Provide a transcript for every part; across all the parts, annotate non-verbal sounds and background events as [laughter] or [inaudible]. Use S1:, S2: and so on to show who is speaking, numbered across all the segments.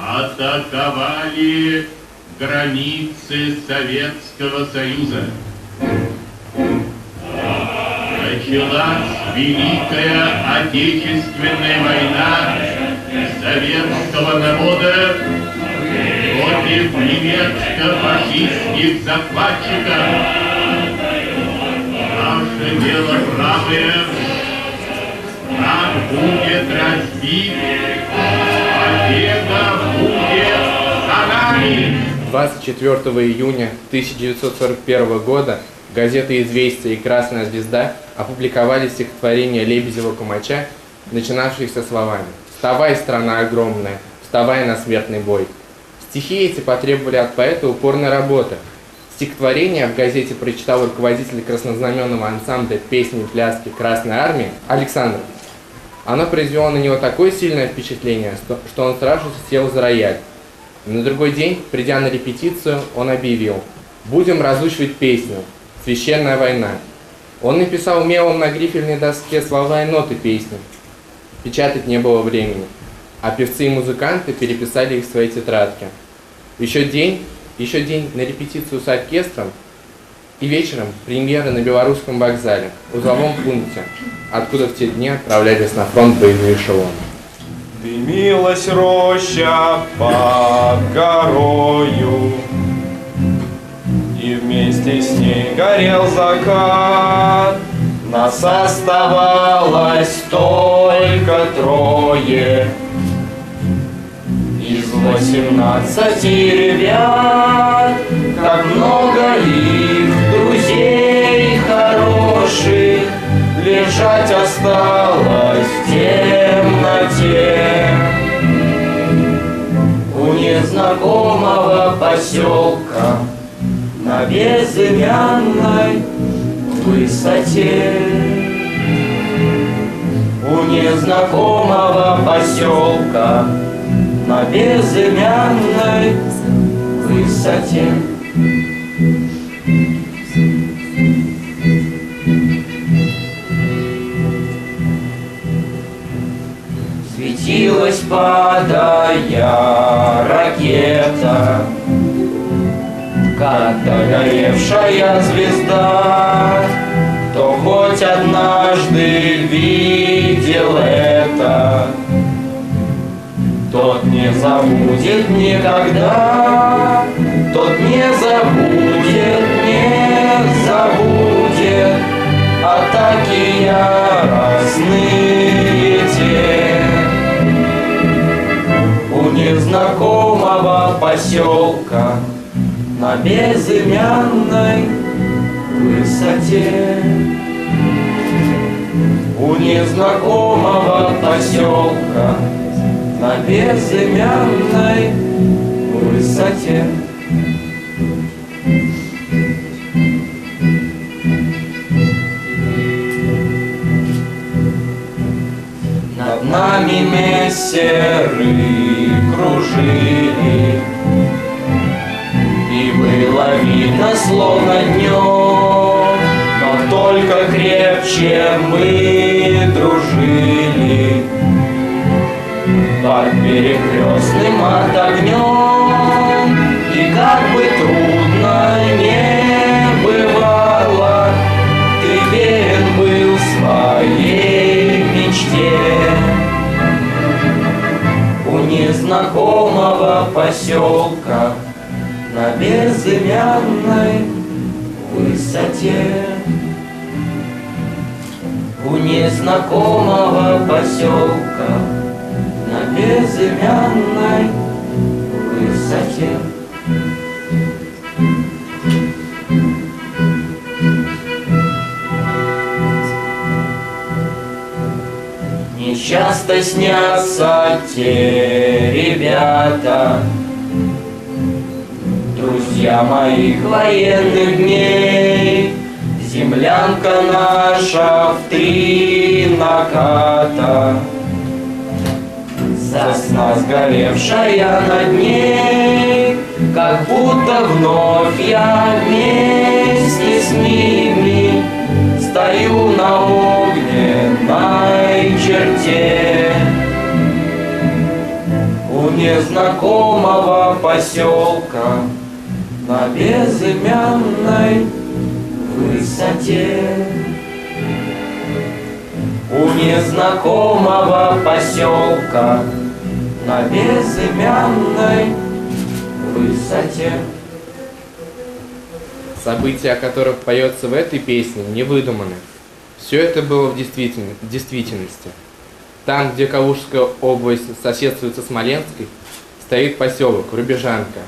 S1: атаковали границы Советского Союза. Началась Великая Отечественная война советского народа против немецко-фашистских захватчиков. Наше дело правое, враг будет разбит,
S2: 24 июня 1941 года газеты «Известия» и «Красная звезда» опубликовали стихотворение Лебедева-Кумача, начинавшееся словами «Вставай, страна огромная, вставай на смертный бой». Стихи эти потребовали от поэта упорной работы. Стихотворение в газете прочитал руководитель краснознаменного ансамбля песни и пляски Красной Армии Александр. Оно произвело на него такое сильное впечатление, что он сразу сел за рояль. На другой день, придя на репетицию, он объявил «Будем разучивать песню «Священная война». Он написал мелом на грифельной доске слова и ноты песни. Печатать не было времени, а певцы и музыканты переписали их в свои тетрадки. Еще день, еще день на репетицию с оркестром и вечером премьера на Белорусском вокзале, узловом пункте, откуда в те дни отправлялись на фронт боевые эшелоны.
S3: Дымилась роща под горою, И вместе с ней горел закат. Нас оставалось только трое. Из восемнадцати ребят, Как много их друзей поселка На безымянной высоте. У незнакомого поселка На безымянной высоте. Светилась, падая ракета, Как догоревшая звезда, Кто хоть однажды видел это, Тот не забудет никогда, Тот не забудет, не забудет Атаки яростные те. У незнакомого поселка На безымянной высоте. У незнакомого поселка На безымянной высоте. Над нами мессеры мы дружили Под перекрестным от огнем, И как бы трудно не бывало, Ты верен был своей мечте. У незнакомого поселка На безымянной высоте У незнакомого поселка На безымянной высоте. Нечасто снятся те ребята, Друзья моих военных дней, Землянка наша в три наката, Сосна сгоревшая над ней, Как будто вновь я вместе с ними Стою на огненной черте. незнакомого поселка На безымянной высоте У незнакомого поселка На безымянной высоте
S2: События, о которых поется в этой песне, не выдуманы. Все это было в действительно- в действительности. Там, где Калужская область соседствует со Смоленской, стоит поселок Рубежанка.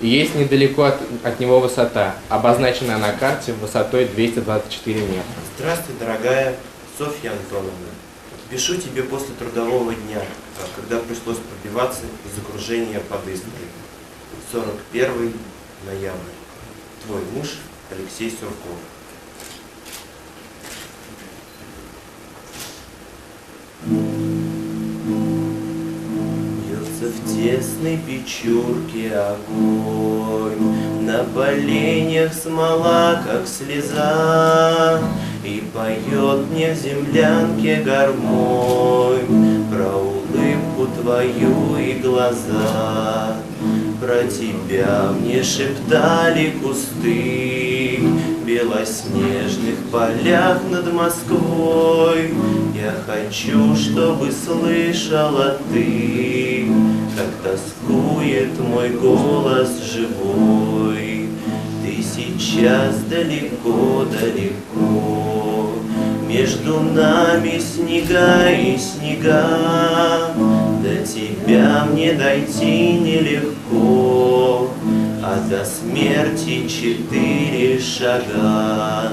S2: Есть недалеко от, от него высота, обозначенная на карте высотой 224 метра.
S4: Здравствуй, дорогая Софья Антоновна. Пишу тебе после трудового дня, а, когда пришлось пробиваться из окружения под Истрой. 41 ноябрь. Твой муж Алексей Сурков. Бьется в тесной печурке огонь, На поленьях смола, как слеза, И поет мне в землянке гармонь Про улыбку твою и глаза. Про тебя мне шептали кусты В белоснежных полях над Москвой. Я хочу, чтобы слышала ты, Как тоскует мой голос живой. Ты сейчас далеко-далеко, Между нами снега и снега, До тебя мне дойти нелегко, А до смерти четыре шага.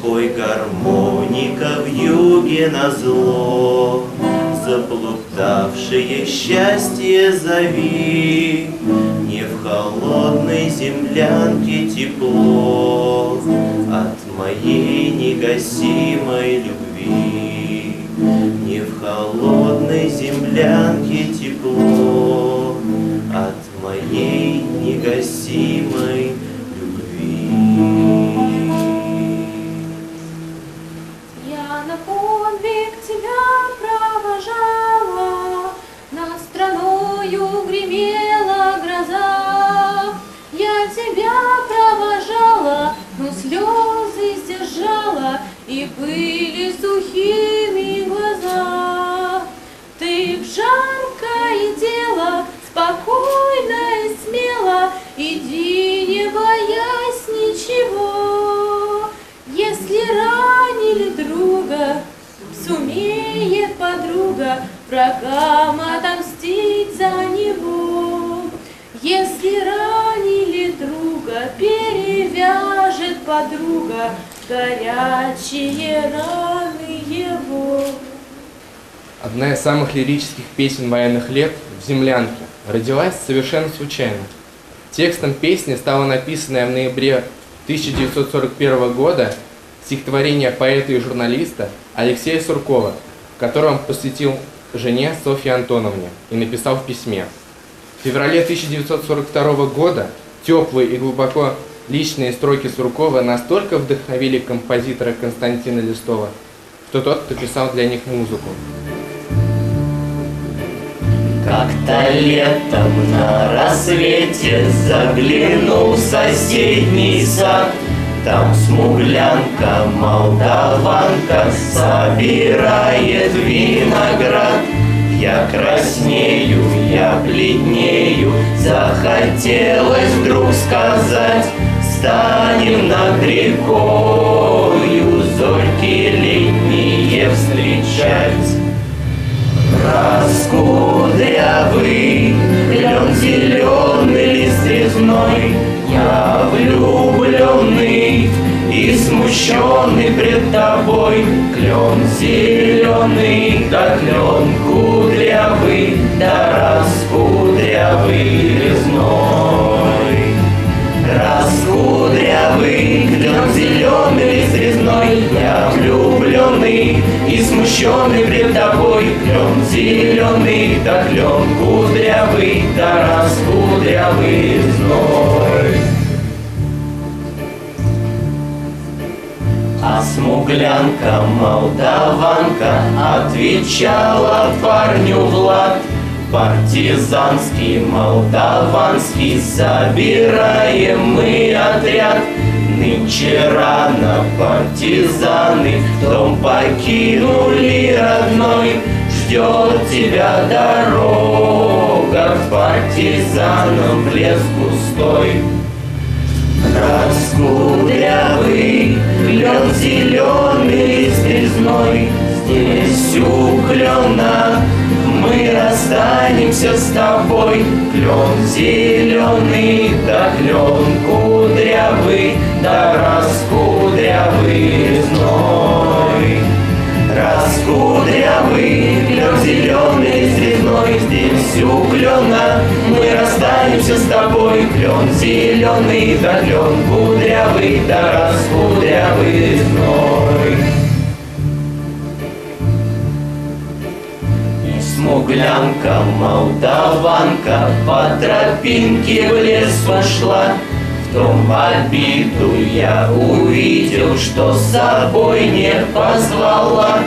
S4: Пой гармоника в юге на зло, Заплутавшее счастье зови, Не в холодной землянке тепло От моей негасимой любви. Не в холодной землянке тепло От моей негасимой любви.
S5: Подвиг тебя провожала, Над страною гремела гроза. Я тебя провожала, но слезы сдержала, И были сухими подруга Врагам отомстить за него. Если ранили друга, перевяжет подруга Горячие раны его.
S2: Одна из самых лирических песен военных лет «В землянке» родилась совершенно случайно. Текстом песни стало написанное в ноябре 1941 года стихотворение поэта и журналиста Алексея Суркова, которое он посвятил жене Софье Антоновне и написал в письме. В феврале 1942 года теплые и глубоко личные строки Суркова настолько вдохновили композитора Константина Листова, что тот написал для них музыку.
S3: Как-то летом на рассвете заглянул в соседний сад. Там смуглянка, молдаванка собирает виноград. Я краснею, я бледнею, захотелось вдруг сказать, Станем над рекою зорьки летние встречать. Раскудрявый, клен зеленый, лист резной, Я влюбленный и смущенный пред тобой. Клен зеленый, да клен кудрявый, Да раскудрявый резной. Раскудрявый, клен зеленый, лист резной, Я влюбленный и смущенный пред тобой. Клен зеленый, да клен кудрявый, Да раскудрявый резной. А смуглянка, молдаванка Отвечала парню Влад. Партизанский, молдаванский Собираем мы отряд. Нынче рано партизаны Дом покинули родной. Ждет тебя дорога К партизанам в лес густой Раскудрявый клен зеленый стрезной Здесь у клена мы расстанемся с тобой Клен зеленый, да клен кудрявый Да раскудрявый Клена мы расстанемся с тобой. Клен зеленый, да клен кудрявый Да раскудрявый зной. И смуглянка, молдаванка По тропинке в лес пошла. В том обиду я увидел Что с собой не позвала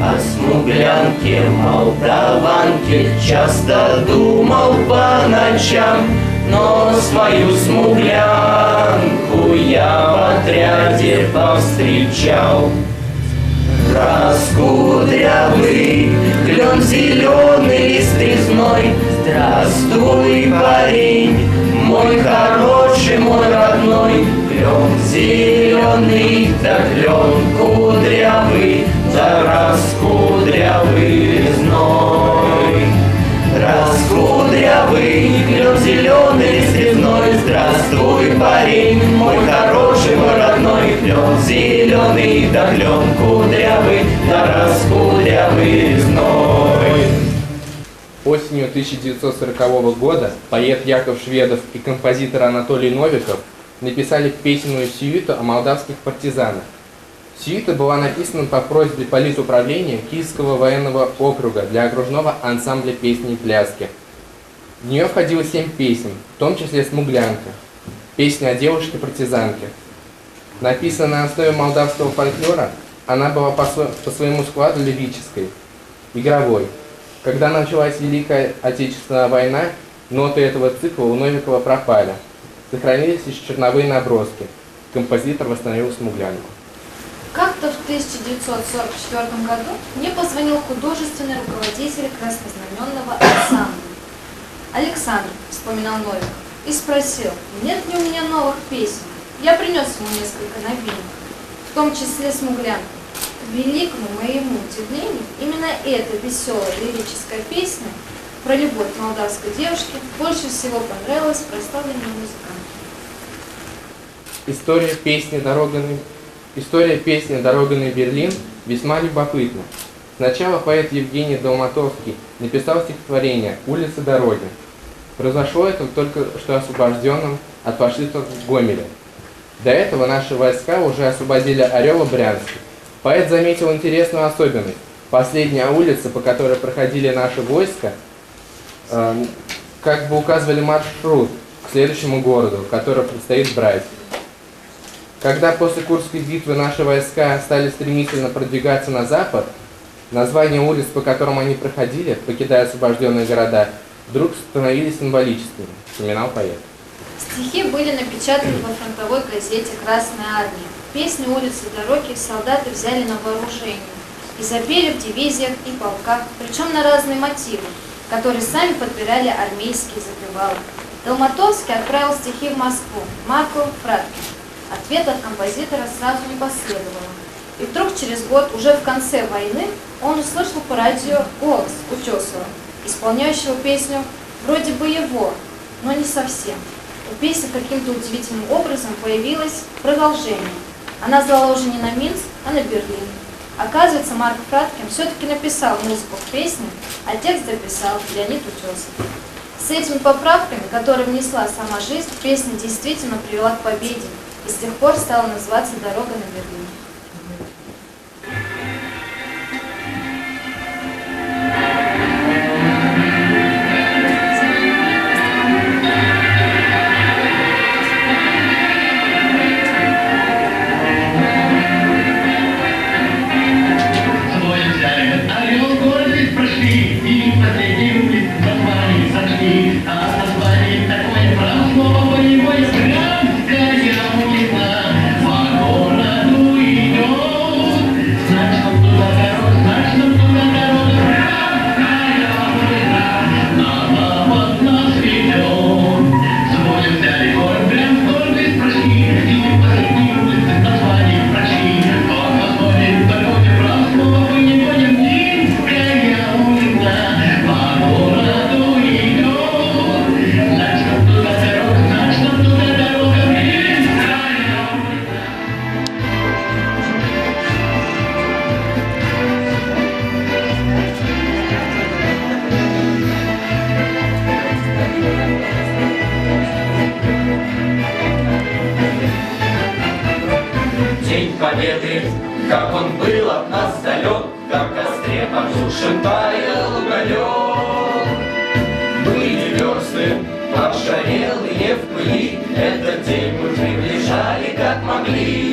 S3: О смуглянке, молдаванке Часто думал по ночам Но свою смуглянку Я в отряде повстречал. Раскудрявый, клен зеленый, стрезной Здравствуй, парень, мой хороший, мой родной. Клен зеленый, да клен кудрявый Да раскудрявый зной Раскудрявый, клен зеленый, срезной Здравствуй, парень, мой хороший, мой родной. Клен зеленый, да клен кудрявый Да раскудрявый зной
S2: Осенью 1940 года поэт Яков Шведов и композитор Анатолий Новиков написали песенную сюиту о молдавских партизанах. Сюита была написана по просьбе политуправления Киевского военного округа для окружного ансамбля песни и пляски. В нее входило семь песен, в том числе «Смуглянка», песня о девушке-партизанке. Написана на основе молдавского фольклора, она была по, сво- по своему складу лирической, игровой. Когда началась Великая Отечественная война, ноты этого цикла у Новикова пропали. Сохранились лишь черновые наброски. Композитор восстановил смуглянку.
S6: Как-то в 1944 году мне позвонил художественный руководитель краснознаменного ансамбля. Александр, вспоминал Новиков, и спросил, нет ли у меня новых песен. Я принес ему несколько новинок, в том числе «Смуглянку». К великому моему удивлению, именно эта веселая лирическая песня про любовь молдавской девушке больше всего понравилась прославленному музыканту.
S2: История песни «Дорога. История песни «Дорога на Берлин» весьма любопытна. Сначала поэт Евгений Долматовский написал стихотворение «Улицы дороги». Произошло это только что освобожденным от фашистов Гомеле. До этого наши войска уже освободили Орел и Брянск. Поэт заметил интересную особенность. Последняя улица, по которой проходили наши войска, э, как бы указывали маршрут к следующему городу, который предстоит брать. Когда после Курской битвы наши войска стали стремительно продвигаться на запад, названия улиц, по которым они проходили, покидая освобожденные города, вдруг становились символическими, вспоминал поэт.
S6: Стихи были напечатаны во фронтовой газете «Красная армия». Песни улицы дороги солдаты взяли на вооружение и запели в дивизиях и полках, причем на разные мотивы, которые сами подбирали армейские запевалы. Долматовский отправил стихи в Москву, Марку Фраткин. Ответ от композитора сразу не последовало. И вдруг через год, уже в конце войны, он услышал по радио голос Утесова, исполняющего песню вроде бы его, но не совсем. У песни каким-то удивительным образом появилось продолжение. Она звала уже не на Минск, а на Берлин. Оказывается, Марк Фраткин все-таки написал музыку к песне, а текст записал Леонид Утесов. С этими поправками, которые внесла сама жизнь, песня действительно привела к победе с тех пор стала называться «Дорога на Берлин».
S3: Победы, как он был от нас далек, как костре потушен таял уголек. Были версты, обжарелые в пыли, этот день мы приближали, как могли.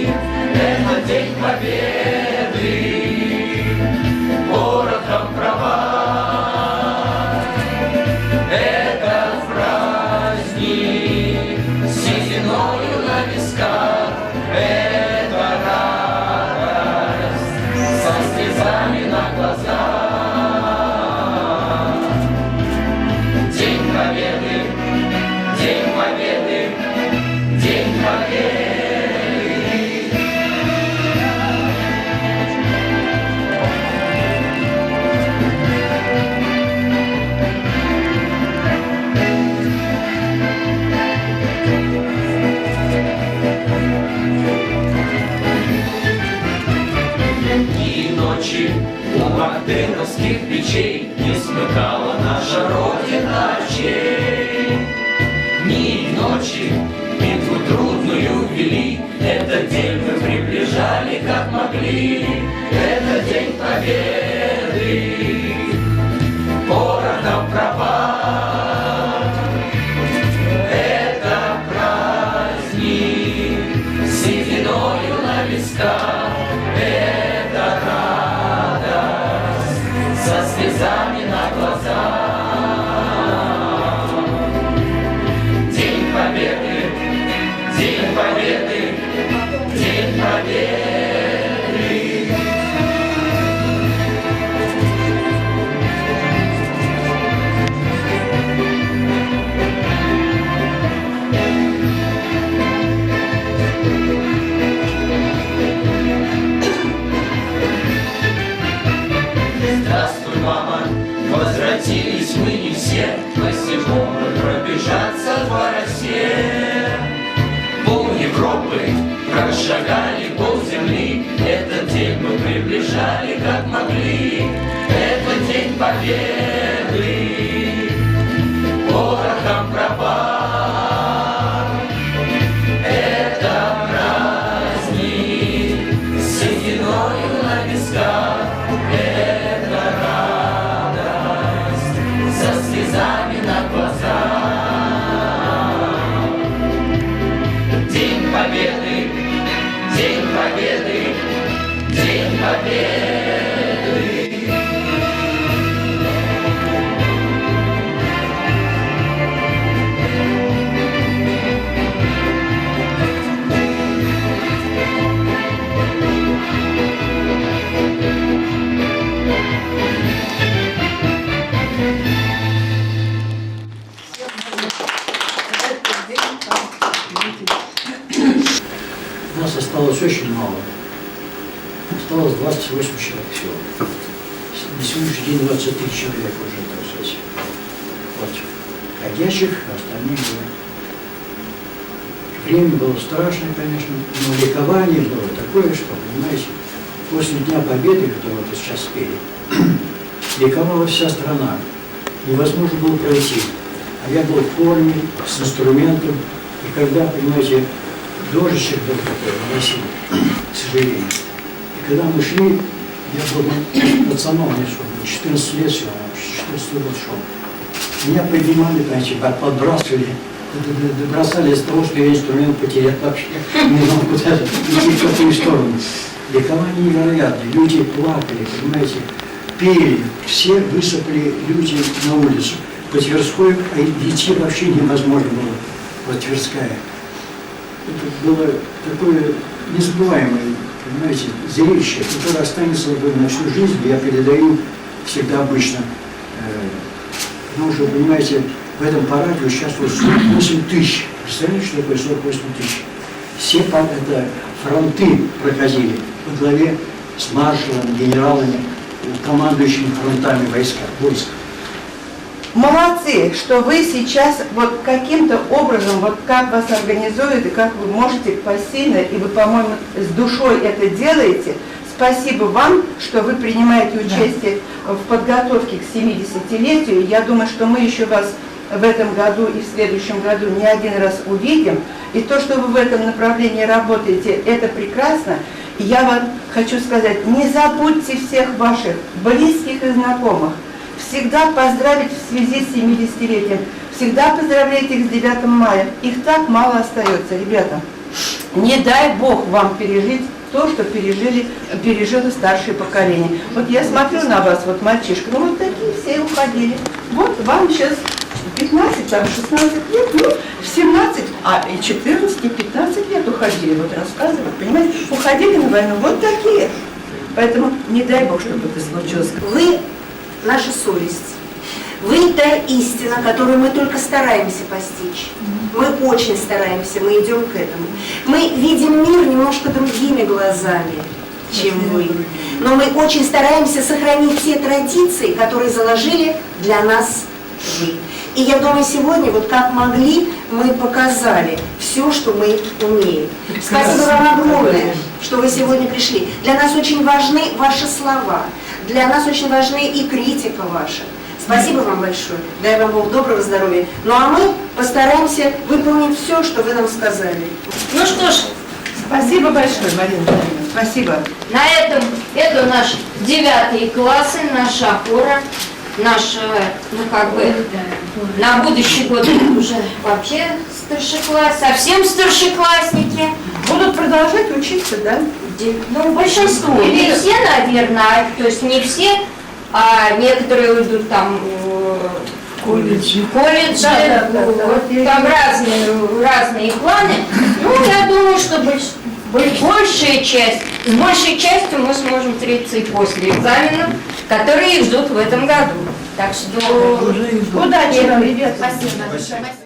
S3: Этот день мы приближали, как могли. Это день победы, возвратились мы
S7: Ходящих, а остальные нет. Время было страшное, конечно, но ликование было такое, что, понимаете, после Дня Победы, который вот сейчас спели, [clears throat] ликовала вся страна. Невозможно было пройти. А я был в форме, с инструментом, и когда, понимаете, дождичек был такой, моросил, к сожалению. И когда мы шли, я был [clears throat] пацаном, что, было 14 лет всего, 14 лет шел. Меня поднимали, под- подбрасывали, бросали из того, что я инструмент потерял вообще, не знал, куда идти, в какую сторону. Ликование невероятное, люди плакали, понимаете, пели, все высыпали люди на улицу. По Тверской а идти вообще невозможно было, вот Тверская это было такое незабываемое, понимаете, зрелище, которое останется на всю жизнь. Я передаю всегда обычно. Потому что, понимаете, в этом параде участвовало 48 тысяч. Представляете, что такое 48 тысяч? Все это фронты проходили во главе с маршалом, генералами, командующими фронтами войска, войск.
S8: Молодцы, что вы сейчас вот каким-то образом, вот как вас организуют и как вы можете посильно, и вы, по-моему, с душой это делаете. Спасибо вам, что вы принимаете участие в подготовке к 70-летию. Я думаю, что мы еще вас в этом году и в следующем году не один раз увидим. И то, что вы в этом направлении работаете, это прекрасно. И я вам хочу сказать, не забудьте всех ваших близких и знакомых. Всегда поздравить в связи с 70-летием. Всегда поздравляйте их с 9 мая. Их так мало остается, ребята. Не дай Бог вам пережить то, что пережили, пережило старшее поколение. Вот я смотрю на вас, вот мальчишка, ну вот такие все уходили. Вот вам сейчас 15, там 16 лет, ну, в 17, а и 14, и 15 лет уходили, вот рассказывают, понимаете, уходили на войну, вот такие. Поэтому не дай Бог, чтобы это случилось.
S9: Вы наша совесть. Вы та истина, которую мы только стараемся постичь. Мы очень стараемся, мы идем к этому. Мы видим мир немножко другими глазами, чем вы. Но мы очень стараемся сохранить те традиции, которые заложили для нас вы. И я думаю, сегодня, вот как могли, мы показали все, что мы умеем. Спасибо вам огромное, что вы сегодня пришли. Для нас очень важны ваши слова. Для нас очень важны и критика ваша. Спасибо вам большое. Дай вам Бог доброго здоровья. Ну а мы постараемся выполнить все, что вы нам сказали.
S10: Ну что ж,
S8: Спасибо большое, Марина Владимировна, спасибо.
S10: на этом это наш девятый классы, наша опора, наш, э, ну как бы, на будущий год уже вообще старшекласс, совсем старшеклассники.
S8: Будут продолжать учиться, да?
S10: Ну, большинство, не все, наверное, то есть не все, а некоторые уйдут там в колледжи, колледжи
S8: Да, да, да, да.
S10: вот, там разные, разные планы. Ну, я думаю, что больш- боль- большая часть, с большей частью мы сможем встретиться и после экзаменов, которые их ждут в этом году. Так что
S8: Удачи вам, ребята.
S10: спасибо.